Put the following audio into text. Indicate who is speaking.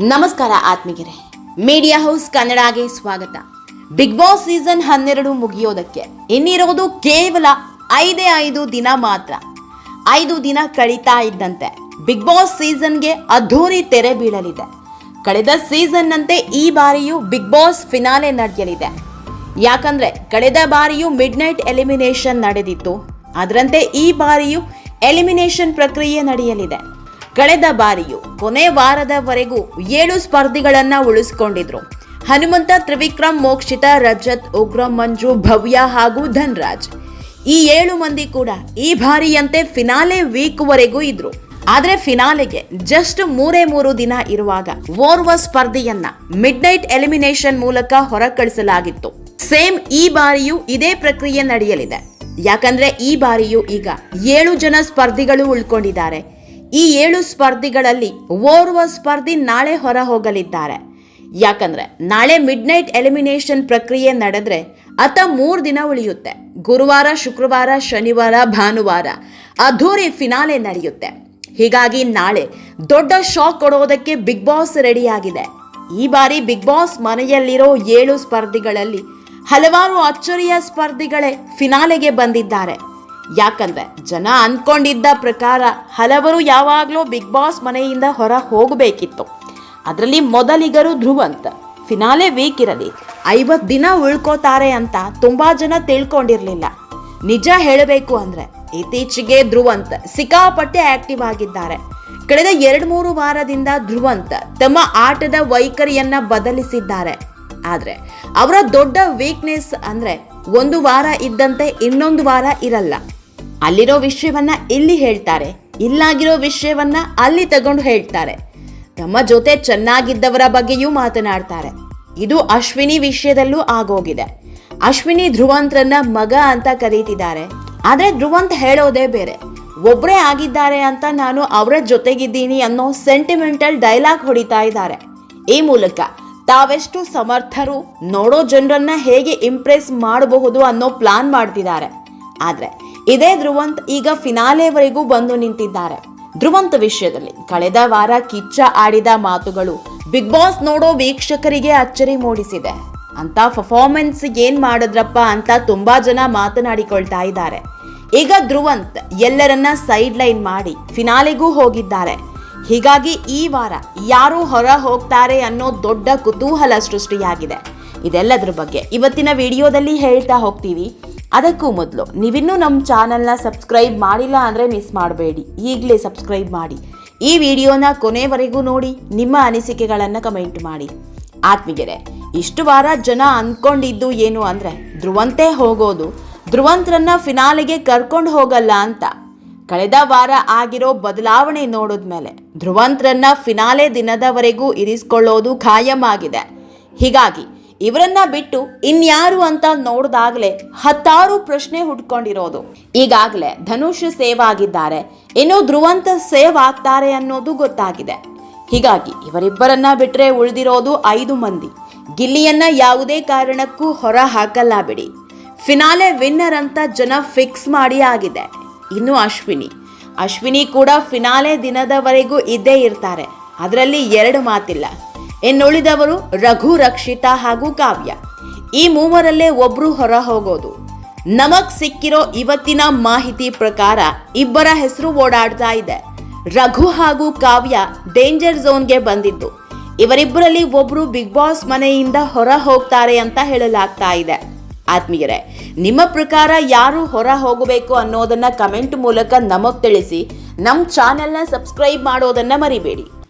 Speaker 1: ನಮಸ್ಕಾರ ಆತ್ಮಿಗೆರೆ media house ಕನ್ನಡಗೆ ಸ್ವಾಗತ. Big boss season ಹನ್ನೆರಡು ಮುಗಿಯೋದಕ್ಕೆ ಇನ್ನಿರೋದು ಕೇವಲ ಐದೇ ಐದು ದಿನ ಮಾತ್ರ. ಐದು ದಿನ ಕಳೀತಾ ಇದ್ದಂತೆ ಬಿಗ್ ಬಾಸ್ ಸೀಸನ್ಗೆ ಅದ್ಧೂರಿ ತೆರೆ ಬೀಳಲಿದೆ. ಕಳೆದ ಸೀಸನ್ನಂತೆ ಈ ಬಾರಿಯೂ ಬಿಗ್ ಬಾಸ್ ಫಿನಾಲೆ ನಡೆಯಲಿದೆ. ಯಾಕಂದ್ರೆ ಕಳೆದ ಬಾರಿಯೂ ಮಿಡ್ ನೈಟ್ ಎಲಿಮಿನೇಷನ್ ನಡೆದಿತ್ತು. ಅದರಂತೆ ಈ ಬಾರಿಯೂ ಎಲಿಮಿನೇಷನ್ ಪ್ರಕ್ರಿಯೆ ನಡೆಯಲಿದೆ. ಕಳೆದ ಬಾರಿಯು ಕೊನೆ ವಾರದವರೆಗೂ ಏಳು ಸ್ಪರ್ಧಿಗಳನ್ನ ಉಳಿಸಿಕೊಂಡಿದ್ರು. ಹನುಮಂತ, ತ್ರಿವಿಕ್ರಮ್, ಮೋಕ್ಷಿತ, ರಜತ್, ಉಗ್ರ, ಮಂಜು, ಭವ್ಯ ಹಾಗೂ ಧನ್ರಾಜ್. ಈ ಏಳು ಮಂದಿ ಕೂಡ ಈ ಬಾರಿಯಂತೆ ಫಿನಾಲೆ ವೀಕ್ ವರೆಗೂ ಇದ್ರು. ಆದರೆ ಫಿನಾಲೆಗೆ ಜಸ್ಟ್ ಮೂರೇ ಮೂರು ದಿನ ಇರುವಾಗ ಓರ್ವ ಸ್ಪರ್ಧಿಯನ್ನ ಮಿಡ್ ನೈಟ್ ಎಲಿಮಿನೇಷನ್ ಮೂಲಕ ಹೊರಕಳಿಸಲಾಗಿತ್ತು. ಸೇಮ್ ಈ ಬಾರಿಯೂ ಇದೇ ಪ್ರಕ್ರಿಯೆ ನಡೆಯಲಿದೆ. ಯಾಕಂದ್ರೆ ಈ ಬಾರಿಯೂ ಈಗ ಏಳು ಜನ ಸ್ಪರ್ಧಿಗಳು ಉಳ್ಕೊಂಡಿದ್ದಾರೆ. ಈ ಏಳು ಸ್ಪರ್ಧಿಗಳಲ್ಲಿ ಓರ್ವ ಸ್ಪರ್ಧಿ ನಾಳೆ ಹೊರ ಹೋಗಲಿದ್ದಾರೆ ಯಾಕಂದ್ರೆ ನಾಳೆ ಮಿಡ್ ನೈಟ್ ಎಲಿಮಿನೇಷನ್ ಪ್ರಕ್ರಿಯೆ ನಡೆದ್ರೆ ಅತ ಮೂರು ದಿನ ಉಳಿಯುತ್ತೆ. ಗುರುವಾರ, ಶುಕ್ರವಾರ, ಶನಿವಾರ, ಭಾನುವಾರ ಅದ್ಧೂರಿ ಫಿನಾಲೆ ನಡೆಯುತ್ತೆ. ಹೀಗಾಗಿ ನಾಳೆ ದೊಡ್ಡ ಶಾಕ್ ಕೊಡೋದಕ್ಕೆ ಬಿಗ್ ಬಾಸ್ ರೆಡಿಯಾಗಿದೆ ಈ ಬಾರಿ ಬಿಗ್ ಬಾಸ್ ಮನೆಯಲ್ಲಿರೋ ಏಳು ಸ್ಪರ್ಧಿಗಳಲ್ಲಿ ಹಲವಾರು ಅಚ್ಚರಿಯ ಸ್ಪರ್ಧಿಗಳೇ ಫಿನಾಲೆಗೆ ಬಂದಿದ್ದಾರೆ. ಯಾಕಂದ್ರೆ ಜನ ಅಂದ್ಕೊಂಡಿದ್ದ ಪ್ರಕಾರ ಹಲವರು ಯಾವಾಗಲೂ ಬಿಗ್ ಬಾಸ್ ಮನೆಯಿಂದ ಹೊರ ಹೋಗಬೇಕಿತ್ತು. ಅದರಲ್ಲಿ ಮೊದಲಿಗರು ಧ್ರುವಂತ್ ಫಿನಾಲೆ ವೀಕ್ ಇರಲಿ ಐವತ್ತು ದಿನ ಉಳ್ಕೋತಾರೆ ಅಂತ ತುಂಬಾ ಜನ ತಿಳ್ಕೊಂಡಿರಲಿಲ್ಲ. ನಿಜ ಹೇಳಬೇಕು ಅಂದ್ರೆ ಇತ್ತೀಚೆಗೆ ಧ್ರುವಂತ್ ಸಿಕ್ಕಾಪಟ್ಟೆ ಆಕ್ಟಿವ್ ಆಗಿದ್ದಾರೆ. ಕಳೆದ ಎರಡು ಮೂರು ವಾರದಿಂದ ಧ್ರುವಂತ ತಮ್ಮ ಆಟದ ವೈಖರಿಯನ್ನ ಬದಲಿಸಿದ್ದಾರೆ. ಆದರೆ ಅವರ ದೊಡ್ಡ ವೀಕ್ನೆಸ್ ಅಂದ್ರೆ ಒಂದು ವಾರ ಇದ್ದಂತೆ ಇನ್ನೊಂದು ವಾರ ಇರಲ್ಲ. ಅಲ್ಲಿರೋ ವಿಷಯವನ್ನ ಇಲ್ಲಿ ಹೇಳ್ತಾರೆ, ಇಲ್ಲಾಗಿರೋ ವಿಷಯವನ್ನ ಅಲ್ಲಿ ತಗೊಂಡು ಹೇಳ್ತಾರೆ. ತಮ್ಮ ಜೊತೆ ಚೆನ್ನಾಗಿದ್ದವರ ಬಗ್ಗೆಯೂ ಮಾತನಾಡ್ತಾರೆ. ಇದು ಅಶ್ವಿನಿ ವಿಷಯದಲ್ಲೂ ಆಗೋಗಿದೆ. ಅಶ್ವಿನಿ ಧ್ರುವಂತ್ರನ್ನ ಮಗ ಅಂತ ಕರೀತಿದ್ದಾರೆ. ಆದ್ರೆ ಧ್ರುವಂತ್ ಹೇಳೋದೇ ಬೇರೆ. ಒಬ್ಬರೇ ಆಗಿದ್ದಾರೆ ಅಂತ ನಾನು ಅವರ ಜೊತೆಗಿದ್ದೀನಿ ಅನ್ನೋ ಸೆಂಟಿಮೆಂಟಲ್ ಡೈಲಾಗ್ ಹೊಡಿತಾ ಇದ್ದಾರೆ. ಈ ಮೂಲಕ ತಾವೆಷ್ಟು ಸಮರ್ಥರು ನೋಡೋ ಜನರನ್ನ ಹೇಗೆ ಇಂಪ್ರೆಸ್ ಮಾಡಬಹುದು ಅನ್ನೋ ಪ್ಲಾನ್ ಮಾಡ್ತಿದ್ದಾರೆ. ಆದ್ರೆ ಇದೇ ಧ್ರುವಂತ್ ಈಗ ಫಿನಾಲೆವರೆಗೂ ಬಂದು ನಿಂತಿದ್ದಾರೆ. ಧ್ರುವಂತ್ ವಿಷಯದಲ್ಲಿ ಕಳೆದ ವಾರ ಕಿಚ್ಚ ಆಡಿದ ಮಾತುಗಳು ಬಿಗ್ ಬಾಸ್ ನೋಡೋ ವೀಕ್ಷಕರಿಗೆ ಅಚ್ಚರಿ ಮೂಡಿಸಿದೆ. ಅಂತ ಪರ್ಫಾರ್ಮೆನ್ಸ್ ಏನ್ ಮಾಡಿದ್ರಪ್ಪ ಅಂತ ತುಂಬಾ ಜನ ಮಾತನಾಡಿಕೊಳ್ತಾ ಇದ್ದಾರೆ. ಈಗ ಧ್ರುವಂತ್ ಎಲ್ಲರನ್ನ ಸೈಡ್ ಲೈನ್ ಮಾಡಿ ಫಿನಾಲೆಗೂ ಹೋಗಿದ್ದಾರೆ. ಹೀಗಾಗಿ ಈ ವಾರ ಯಾರು ಹೊರ ಹೋಗ್ತಾರೆ ಅನ್ನೋ ದೊಡ್ಡ ಕುತೂಹಲ ಸೃಷ್ಟಿಯಾಗಿದೆ. ಇದೆಲ್ಲದ್ರ ಬಗ್ಗೆ ಇವತ್ತಿನ ವಿಡಿಯೋದಲ್ಲಿ ಹೇಳ್ತಾ ಹೋಗ್ತೀವಿ. ಅದಕ್ಕೂ ಮೊದಲು. ನೀವಿನ್ನೂ ನಮ್ಮ ಚಾನಲ್ನ ಸಬ್ಸ್ಕ್ರೈಬ್ ಮಾಡಿಲ್ಲ ಅಂದರೆ ಮಿಸ್ ಮಾಡಬೇಡಿ. ಈಗಲೇ ಸಬ್ಸ್ಕ್ರೈಬ್ ಮಾಡಿ. ಈ ವಿಡಿಯೋನ ಕೊನೆವರೆಗೂ ನೋಡಿ, ನಿಮ್ಮ ಅನಿಸಿಕೆಗಳನ್ನು ಕಮೆಂಟ್ ಮಾಡಿ. ಆತ್ಮೀಗೆರೆ ಇಷ್ಟು ವಾರ ಜನ ಅಂದ್ಕೊಂಡಿದ್ದು ಏನು ಅಂದರೆ, ಧ್ರುವಂತೆ ಹೋಗೋದು. ಧ್ರುವಂತ್ರನ್ನ ಫಿನಾಲೆಗೆ ಕರ್ಕೊಂಡು ಹೋಗಲ್ಲ ಅಂತ. ಕಳೆದ ವಾರ ಆಗಿರೋ ಬದಲಾವಣೆ ನೋಡಿದ್ಮೇಲೆ ಧ್ರುವಂತ್ರನ್ನ ಫಿನಾಲೆ ದಿನದವರೆಗೂ ಇರಿಸ್ಕೊಳ್ಳೋದು ಖಾಯಂ ಆಗಿದೆ. ಹೀಗಾಗಿ ಇವರನ್ನ ಬಿಟ್ಟು ಇನ್ಯಾರು ಅಂತ ನೋಡಿದಾಗಲೇ ಹತ್ತಾರು ಪ್ರಶ್ನೆ ಹುಡ್ಕೊಂಡಿರೋದು. ಈಗಾಗಲೇ ಧನುಷ್ ಸೇವ್ ಆಗಿದ್ದಾರೆ ಇನ್ನು ಧ್ರುವಂತ ಸೇವ್ ಆಗ್ತಾರೆ ಅನ್ನೋದು ಗೊತ್ತಾಗಿದೆ. ಹೀಗಾಗಿ ಇವರಿಬ್ಬರನ್ನ ಬಿಟ್ರೆ ಉಳಿದಿರೋದು ಐದು ಮಂದಿ. ಗಿಲ್ಲಿಯನ್ನ ಯಾವುದೇ ಕಾರಣಕ್ಕೂ ಹೊರ ಹಾಕಲ್ಲ ಬಿಡಿ. ಫಿನಾಲೆ ವಿನ್ನರ್ ಅಂತ ಜನ ಫಿಕ್ಸ್ ಮಾಡಿ ಆಗಿದೆ. ಇನ್ನು ಅಶ್ವಿನಿ. ಅಶ್ವಿನಿ ಕೂಡ ಫಿನಾಲೆ ದಿನದವರೆಗೂ ಇದ್ದೇ ಇರ್ತಾರೆ. ಅದರಲ್ಲಿ ಎರಡು ಮಾತಿಲ್ಲ. ಇನ್ನುಳಿದವರು ರಘು, ರಕ್ಷಿತಾ ಹಾಗೂ ಕಾವ್ಯ. ಈ ಮೂವರಲ್ಲೇ ಒಬ್ರು ಹೊರ ಹೋಗೋದು. ನಮಗ್ ಸಿಕ್ಕಿರೋ ಇವತ್ತಿನ ಮಾಹಿತಿ ಪ್ರಕಾರ ಇಬ್ಬರ ಹೆಸರು ಓಡಾಡ್ತಾ ಇದೆ. ರಘು ಹಾಗೂ ಕಾವ್ಯ ಡೇಂಜರ್ ಝೋನ್ಗೆ ಬಂದಿದ್ದು. ಇವರಿಬ್ಬರಲ್ಲಿ ಒಬ್ರು ಬಿಗ್ ಬಾಸ್ ಮನೆಯಿಂದ ಹೊರ ಹೋಗ್ತಾರೆ ಅಂತ ಹೇಳಲಾಗ್ತಾ ಇದೆ. ಆತ್ಮೀಯರೇ, ನಿಮ್ಮ ಪ್ರಕಾರ ಯಾರು ಹೊರ ಹೋಗಬೇಕು ಅನ್ನೋದನ್ನ ಕಮೆಂಟ್ ಮೂಲಕ ನಮಗ್ ತಿಳಿಸಿ ನಮ್ಮ ಚಾನೆಲ್ನ ಸಬ್ಸ್ಕ್ರೈಬ್ ಮಾಡೋದನ್ನ ಮರಿಬೇಡಿ.